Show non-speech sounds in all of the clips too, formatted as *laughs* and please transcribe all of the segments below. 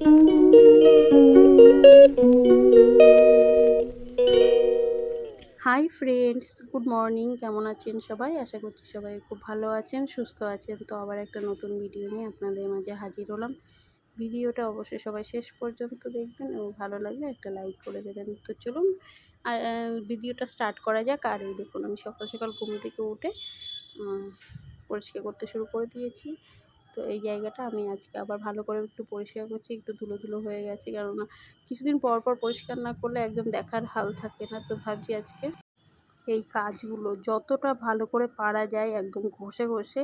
Hi friends good morning কেমন আছেন সবাই? আশা করছি সবাই খুব ভালো আছেন, সুস্থ আছেন। তো আবার একটা নতুন ভিডিও নিয়ে আপনাদের মাঝে হাজির হলাম। ভিডিওটা অবশ্যই সবাই শেষ পর্যন্ত দেখবেন এবং ভালো লাগলে একটা লাইক করে দেবেন। তো চলুন, আর ভিডিওটা স্টার্ট করা যাক। আর দেখুন, আমি সকাল সকাল ঘুম থেকে উঠে পরিষ্কার করতে শুরু করে দিয়েছি। তো এই জায়গাটা আমি আজকে আবার ভালো করে একটু পরিষ্কার করছি, একটু ধুলো ধুলো হয়ে গেছে। কেননা কিছুদিন পর পর পরিষ্কার না করলে একদম দেখার হাল থাকে না, তো ভাবছি আজকে এই কাজগুলো যতটা ভালো করে পারা যায় একদম ঘষে ঘষে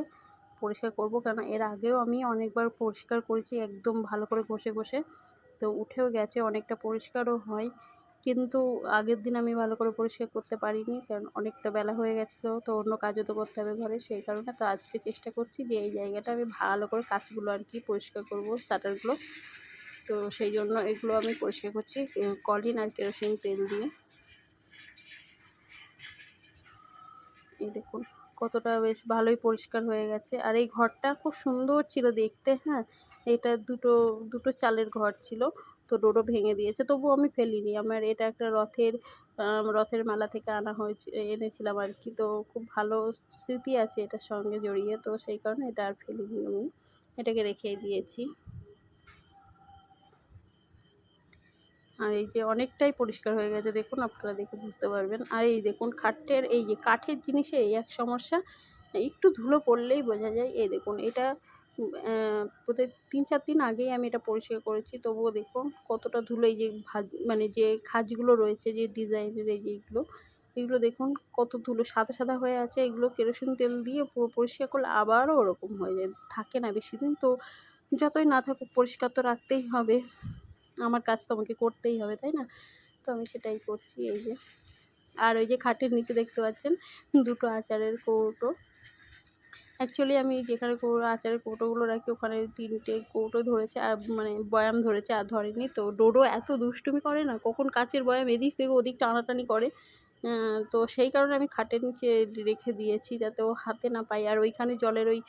পরিষ্কার করব। কেন এর আগেও আমি অনেকবার পরিষ্কার করেছি, একদম ভালো করে ঘষে ঘষে। তো উঠেও গেছে, অনেকটা পরিষ্কারও হয়। কিন্তু আগের দিন আমি ভালো করে পরিষ্কার করতে পারিনি, কারণ অনেকটা বেলা হয়ে গেছিল, তো অন্য কাজও তো করতে হবে ঘরে, সেই কারণে তো আজকে চেষ্টা করছি যে এই জায়গাটা আমি ভালো করে কাজগুলো আর কি পরিষ্কার করব, শাটারগুলো। তো সেই জন্য এগুলো আমি পরিষ্কার করছি কলিন আর কেরোসিন তেল দিয়ে। এই দেখুন, কতটা বেশ ভালোই পরিষ্কার হয়ে গেছে, আর এই ঘরটা খুব সুন্দর ছিল দেখতে হ্যাঁ? এটা দুটো দুটো চালের ঘর ছিল তো ডোডো ভেঙে দিয়েছে। তবুও আমি ফেলিনি। আমার এটা একটা রথের রথের মেলা থেকে আনা হয়েছে, এনেছিলাম আর কি। তো খুব ভালো স্মৃতি আছে এটার সঙ্গে জড়িয়ে। তো সেই কারণে এটা আর ফেলিনি আমি। এটাকে রেখেই দিয়েছি। আর এই যে অনেকটাই পরিষ্কার হয়ে গেছে, দেখুন আপনারা দেখে বুঝতে পারবেন। আর এই দেখুন খাটের, এই যে কাঠের জিনিসে এই এক সমস্যা, একটু ধুলো পড়লেই বোঝা যায়। এই দেখুন, এটা বোধহয় তিন চার দিন আগেই আমি এটা পরিষ্কার করেছি। তবুও দেখুন কতটা ধুলো এই যে ভাজ মানে যে খাজগুলো রয়েছে, যে ডিজাইনের এই যেগুলো এগুলো দেখুন কত ধুলো সাদা সাদা হয়ে আছে। এগুলো কেরোসিন তেল দিয়ে পুরো পরিষ্কার করলে আবারও ওরকম হয়ে যায়। থাকে না বেশি দিন, তো যতই না থাকুক পরিষ্কার তো রাখতেই হবে। আমার কাজ তো আমাকে করতেই হবে, তাই না? তো আমি সেটাই করছি এই যে। আর ওই যে খাটের নিচে দেখতে পাচ্ছেন দুটো আচারের কৌটো। অ্যাকচুয়ালি আমি যেখানে কৌটো আচারের কৌটোগুলো রাখি, ওখানে তিনটে কৌটো ধরেছে, আর মানে বয়াম ধরেছে, আর ধরেনি তো। ডোডো এত দুষ্টুমি করে না? কখন কাচের বয়াম এদিক থেকে ওদিক টানাটানি করে? তো সেই কারণে আমি খাটের নিচে রেখে দিয়েছি যাতে ও হাতে না পায়। আর ওইখানে জলের ওই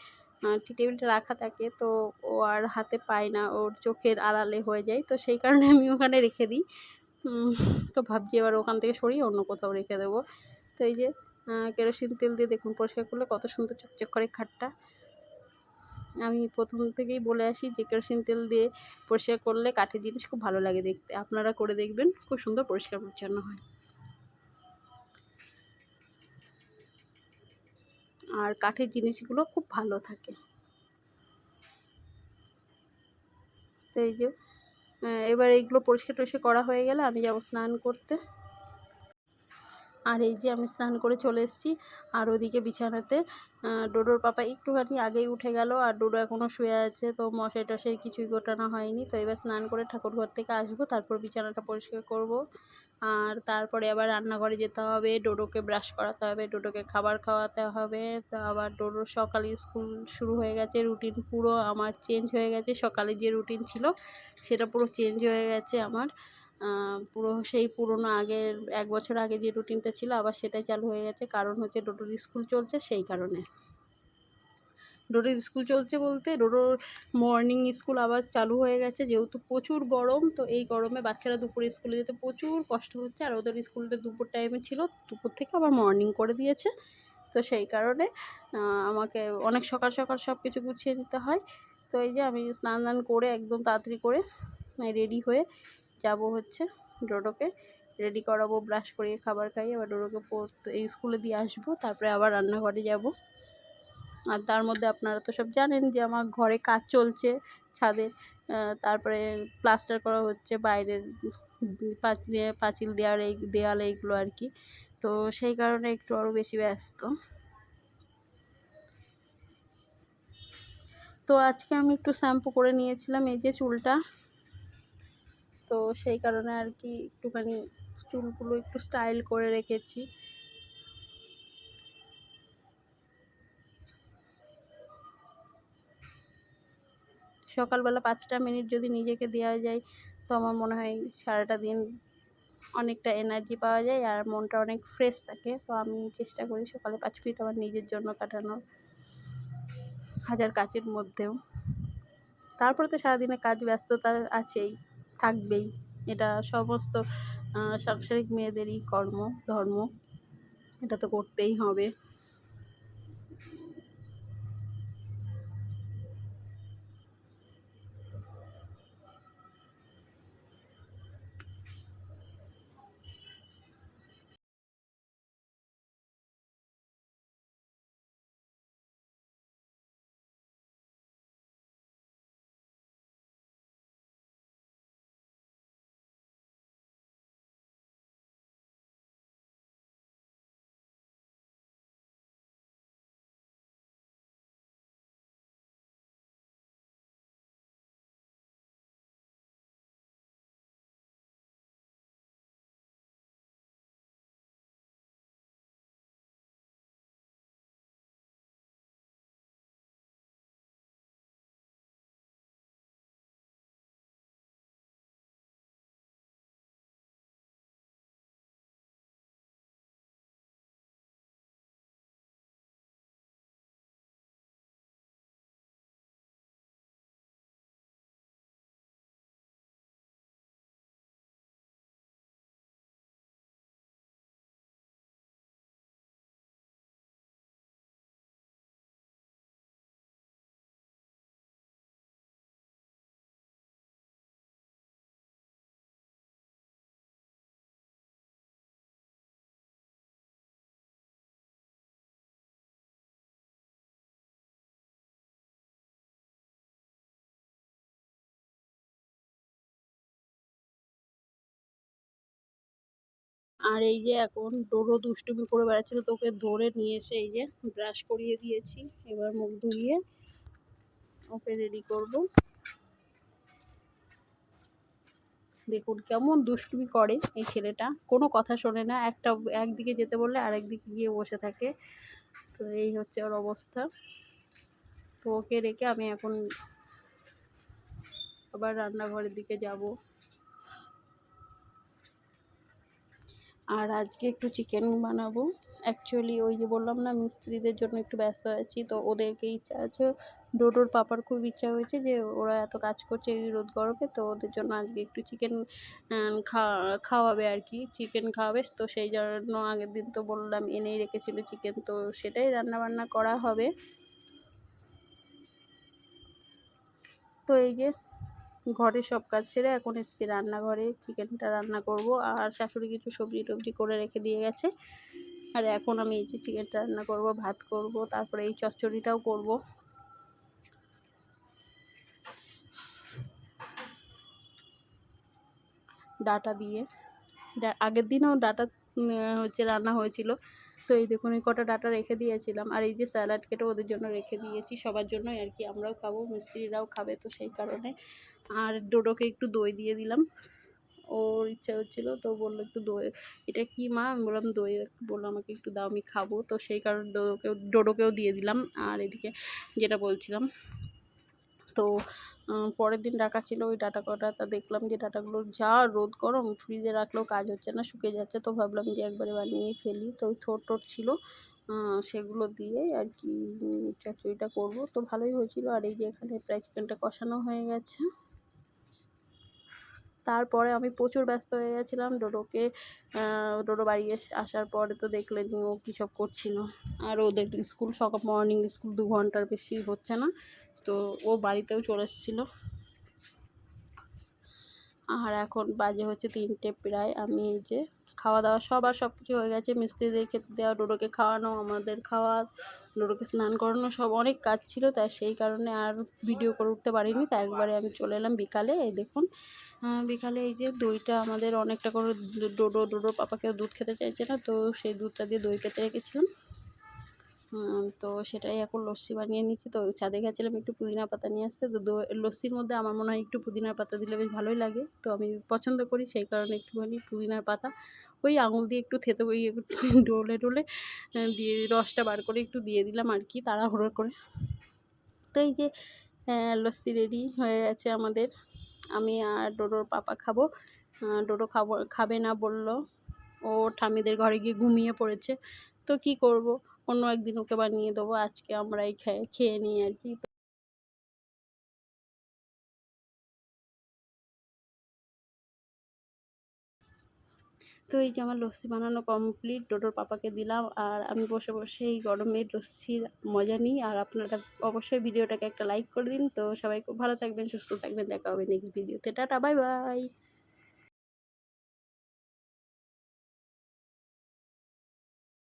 টি টেবিলটা রাখা থাকে, তো ও আর হাতে পায় না, ওর চোখের আড়ালে হয়ে যায়। তো সেই কারণে আমি ওখানে রেখে দিই। তো ভাবছি এবার ওখান থেকে সরিয়ে অন্য কোথাও রেখে দেবো। তো এই যে কেরোসিন তেল দিয়ে দেখুন পরিষ্কার করলে কত সুন্দর চকচক করে খাটটা। আমি প্রথম থেকেই বলে আসি যে, কেরোসিন তেল দিয়ে পরিষ্কার করলে কাঠের জিনিস খুব ভালো লাগে দেখতে। আপনারা করে দেখবেন, খুব সুন্দর পরিষ্কার পরিচ্ছন্ন হয়। আর কাঠের জিনিসগুলো খুব ভালো থাকে। তো এই যে এবার এইগুলো পরিষ্কার টরিষ্কার করা হয়ে গেলে আমি যাব স্নান করতে। আর এই যে আমি স্নান করে চলে এসেছি। আর ওদিকে বিছানাতে ডোডোর পাপা একটুখানি আগেই উঠে গেল আর ডোডো এখনও শুয়ে আছে। তো মশাই টশাই কিছুই গোটানো হয়নি। তো এবার স্নান করে ঠাকুর ঘর থেকে আসব, তারপর বিছানাটা পরিষ্কার করব। আর তারপরে আবার রান্নাঘরে যেতে হবে, ডোডোকে ব্রাশ করাতে হবে, ডোডোকে খাবার খাওয়াতে হবে। তো আবার ডোডোর সকালে স্কুল শুরু হয়ে গেছে রুটিন পুরো আমার চেঞ্জ হয়ে গেছে। সকালে যে রুটিন ছিল, সেটা পুরো চেঞ্জ হয়ে গেছে আমার। পুরো সেই পুরোনো আগের এক বছর আগে যে রুটিনটা ছিল, আবার সেটাই চালু হয়ে গেছে। কারণ হচ্ছে ডোডোর স্কুল চলছে সেই কারণে। ডোডোর স্কুল চলছে বলতে ডোডোর মর্নিং স্কুল আবার চালু হয়ে গেছে। যেহেতু প্রচুর গরম, তো এই গরমে বাচ্চারা দুপুরে স্কুলে যেতে প্রচুর কষ্ট হচ্ছে। আর ওদের স্কুলটা দুপুর টাইমে ছিল, দুপুর থেকে আবার মর্নিং করে দিয়েছে। তো সেই কারণে আমাকে অনেক সকাল সকাল সব কিছু গুছিয়ে দিতে হয়। তো এই যে আমি স্নান দান করে একদম তাড়াতাড়ি করে রেডি হয়ে যাব হচ্ছে ডোডোকে। রেডি করাবো ব্রাশ করিয়ে খাবার খাইয়ে আবার ডোডোকে পড়তে এই স্কুলে দিয়ে আসব তারপরে আবার রান্নাঘরে যাব। আর তার মধ্যে আপনারা তো সব জানেন যে আমার ঘরে কাজ চলছে ছাদে তারপরে প্লাস্টার করা হচ্ছে বাইরের ইয়ে, পাঁচিল দেওয়ার এই দেওয়াল এইগুলো আর কি। তো সেই কারণে একটু আরও বেশি ব্যস্ত। তো আজকে আমি একটু শ্যাম্পু করে নিয়েছিলাম এই যে চুলটা। তো সেই কারণে আর কি একটুখানি চুলগুলো একটু স্টাইল করে রেখেছি। সকালবেলা পাঁচটা মিনিট যদি নিজেকে দেওয়া যায়, তো আমার মনে হয় সারাটা দিন অনেকটা এনার্জি পাওয়া যায় আর মনটা অনেক ফ্রেশ থাকে। তো আমি চেষ্টা করি সকালে পাঁচ মিনিট আমার নিজের জন্য কাটানোর হাজার কাজের মধ্যেও। তারপরে তো সারাদিনে কাজ ব্যস্ততা আছেই। থাকবেই। এটা সমস্ত সাংসারিক মেয়েদেরই কর্ম ধর্ম। এটা তো করতেই হবে। আর এই যে এখন ডোরো দুষ্টুমি করে বেড়াচ্ছিল, তোকে ধরে নিয়ে এসে এই যে ব্রাশ করিয়ে দিয়েছি। এবার মুখ ধুইয়ে ওকে রেডি করব। দেখুন কেমন দুষ্টুমি করে এই ছেলেটা। কোনো কথা শোনে না, একটা একদিকে যেতে বললে আরেকদিকে গিয়ে বসে থাকে। তো এই হচ্ছে ওর অবস্থা। তো ওকে রেখে আমি এখন আবার রান্নাঘরের দিকে যাব। আর আজকে একটু চিকেন বানাবো। অ্যাকচুয়ালি ওই যে বললাম না, মিস্ত্রিদের জন্য একটু ব্যস্ত আছি, তো ওদেরকে ইচ্ছা আছে। ডোডোর পাপার খুব ইচ্ছা হয়েছে যে, ওরা এত কাজ করছে এই রোদ গরমে, তো ওদের জন্য আজকে একটু চিকেন খাওয়াবে আর কি চিকেন খাওয়াবে। তো সেই জন্য আগের দিন তো বললাম, এনেই রেখেছিলো চিকেন তো সেটাই রান্না বান্না করা হবে। তো এই যে ঘরে সব কাজ সেরে এখন এসেছি রান্নাঘরে, চিকেনটা রান্না করব আর শাশুড়ি কিছু সবজি টবজি করে রেখে দিয়ে গেছে। আর এখন আমি এই যে চিকেনটা রান্না করব, ভাত করব, তারপরে এই চচ্চড়িটাও করব। ডাটা দিয়ে। আগের দিনও ডাটা হচ্ছে রান্না হয়েছিল। তো এই দেখুন, এই কটা ডাটা রেখে দিয়েছিলাম। আর এই যে স্যালাড কেটে ওদের জন্য রেখে দিয়েছি। সবার জন্যই আর কি আমরাও খাব, মিস্ত্রিরাও খাবে তো সেই কারণে। আর ডোডোকে একটু দই দিয়ে দিলাম। ওর ইচ্ছা হচ্ছিল, তো বলল একটু দই, এটা কি মা? আমি বললাম, দই। বলল, আমাকে একটু দাও, আমি খাব। তো সেই কারণে ডোডোকেও ডোডোকেও দিয়ে দিলাম। আর এদিকে যেটা বলছিলাম, তো পরের দিন রাখা ছিল, ওই ডাটা কটা তা দেখলাম যে ডাটাগুলো যা রোদ গরম, ফ্রিজে রাখলেও কাজ হচ্ছে না, শুকিয়ে যাচ্ছে। তো ভাবলাম যে একবারে বানিয়ে ফেলি। তো ওই থোট টোট ছিল সেগুলো দিয়ে আর কি চচ্চড়িটা করব। তো ভালোই হয়েছিল। আর এই যে এখানে প্রায় চিকেনটা কষানো হয়ে গেছে। তারপরে আমি প্রচুর ব্যস্ত হয়ে গেছিলাম। ডোডোকে ডোডো বাড়ি আসার পরে তো দেখলেন ও কী সব করছিল। আর ওদের স্কুল সকাল মর্নিং স্কুল দু ঘণ্টার বেশি হচ্ছে না। তো ও বাড়িতেও চলে এসেছিল। আর এখন বাজে হচ্ছে তিনটে প্রায়। আমি এই যে খাওয়া দাওয়া সবার সব কিছু হয়ে গেছে। মিস্ত্রিদের খেতে দেওয়া, ডোডোকে খাওয়ানো, আমাদের খাওয়া ডোডোকে স্নান করানো সব অনেক কাজ ছিল তাই সেই কারণে আর ভিডিও করে উঠতে পারিনি। তাই একবারে আমি চলে এলাম বিকালে, এই দেখুন। বিকালে এই যে দইটা আমাদের অনেকটা করে ডোডো ডোডোর পাপাকেও দুধ খেতে চাইছে না, তো সেই দুধটা দিয়ে দই পেতে রেখেছিলাম। তো সেটাই এখন লস্যি বানিয়ে নিচ্ছি, তো ছাদে গেছিলাম একটু পুদিনা পাতা নিয়ে আসতে, তো লস্যির মধ্যে আমার মনে হয় একটু পুদিনার পাতা দিলে বেশ ভালোই লাগে। তো আমি পছন্দ করি, সেই কারণে একটুখানি পুদিনার পাতা ওই আঙুল দিয়ে একটু থেতে, ওই *laughs* ডোলে ডোলে দিয়ে রসটা বার করে একটু দিয়ে দিলাম আর কি তাড়াহুড়ো করে। তো এই যে লস্যি রেডি হয়ে গেছে আমাদের। আমি আর ডোডোর পাপা খাব। ডোডো খাব, খাবে না বলল। ও ঠামিদের ঘরে গিয়ে ঘুমিয়ে পড়েছে। তো কি করব? অন্য একদিন ওকে বানিয়ে দেবো। আজকে আমরাই খেয়ে খেয়ে নিই আর কি। তো এই যে আমার লস্যি বানানো কমপ্লিট ডোডোর পাপাকে দিলাম আর আমি বসে বসে এই গরমের লস্যির মজা নিই। আর আপনারা অবশ্যই ভিডিওটাকে একটা লাইক করে দিন। তো সবাই খুব ভালো থাকবেন, সুস্থ থাকবেন। দেখা হবে নেক্সট ভিডিওতে টাটা বাই বাই